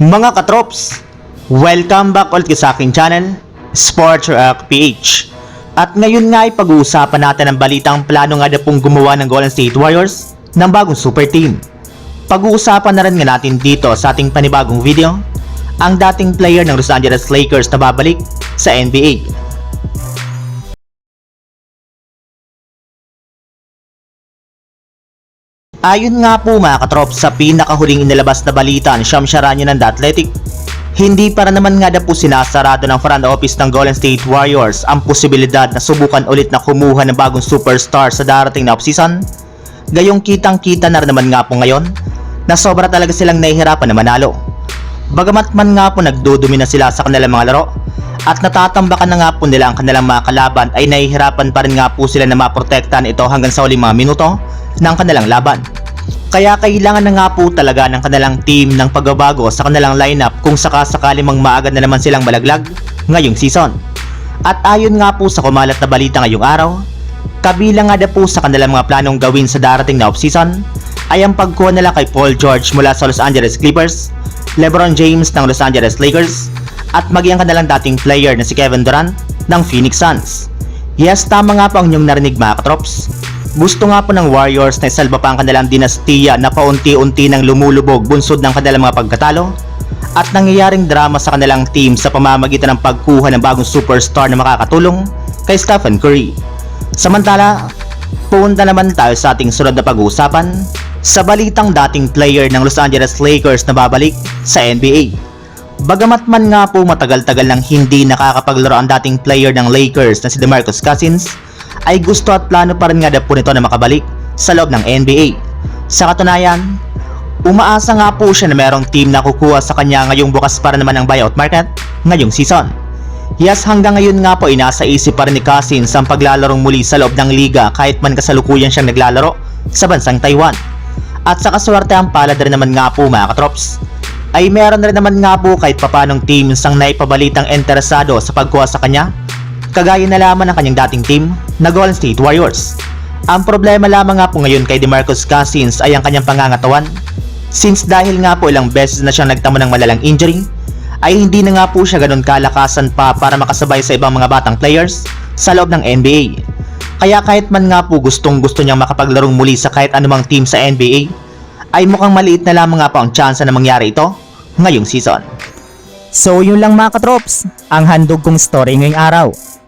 Mga katrops, welcome back ulit sa aking channel, Sports Rock PH. At ngayon nga ay pag-uusapan natin ang balitang plano nga na pong gumawa ng Golden State Warriors ng bagong super team. Pag-uusapan na rin nga natin dito sa ating panibagong video, ang dating player ng Los Angeles Lakers na babalik sa NBA. Ayon nga po mga katrop sa pinakahuling inilabas na balita ni Sham Charania ng The Athletic, hindi para naman nga na po sinasarado ng front office ng Golden State Warriors ang posibilidad na subukan ulit na kumuha ng bagong superstar sa darating na offseason. Gayong kitang-kita na rin naman nga po ngayon na sobra talaga silang nahihirapan na manalo. Bagamat man nga po nagdudumi na sila sa kanilang mga laro at natatambakan na nga po nila ang kanilang mga kalaban ay nahihirapan pa rin nga po sila na maprotektahan ito hanggang sa uling mga minuto ng kanilang laban. Kaya kailangan na nga po talaga ng kanilang team ng pagbabago sa kanilang lineup kung sakasakali mang maagad na naman silang malaglag ngayong season. At ayon nga po sa kumalat na balita ngayong araw, kabilang nga na po sa kanilang mga planong gawin sa darating na offseason ay ang pagkuha nila kay Paul George mula sa Los Angeles Clippers, LeBron James ng Los Angeles Lakers, at maging ang kanilang dating player na si Kevin Durant ng Phoenix Suns. Yes, tama nga po ang inyong narinig mga katrops. Gusto nga po ng Warriors na isalba pa ang kanilang dinastiya na paunti-unti nang lumulubog bunsod ng kanilang mga pagkatalo at nangyayaring drama sa kanilang team sa pamamagitan ng pagkuha ng bagong superstar na makakatulong kay Stephen Curry. Samantala, punta naman tayo sa ating sunod na pag-uusapan sa balitang dating player ng Los Angeles Lakers na babalik sa NBA. Bagamat man nga po matagal-tagal nang hindi nakakapaglaro ang dating player ng Lakers na si DeMarcus Cousins, ay gusto at plano pa rin nga na po nito na makabalik sa loob ng NBA. Sa katunayan, umaasa nga po siya na merong team na kukuha sa kanya ngayong bukas para naman ang buyout market ngayong season. Yes, hanggang ngayon nga po inasa isip pa rin ni Cousins ang paglalarong muli sa loob ng liga kahit man kasalukuyan siyang naglalaro sa bansang Taiwan. At sa kaswerte ang palad rin naman nga po mga katrops, ay meron rin naman nga po kahit papanong teams ang naipabalitang interesado sa pagkuha sa kanya, kagaya na lamang ng kanyang dating team na Golden State Warriors. Ang problema lamang nga po ngayon kay DeMarcus Cousins ay ang kanyang pangangatawan since dahil nga po ilang beses na siyang nagtamo ng malalang injury ay hindi na nga po siya ganun kalakasan pa para makasabay sa ibang mga batang players sa loob ng NBA. Kaya kahit man nga po gustong gusto niyang makapaglarong muli sa kahit anumang team sa NBA, ay mukhang maliit na lamang nga po ang tsansa na mangyari ito ngayong season. So yun lang mga katrops, ang handog kong story ngayong araw.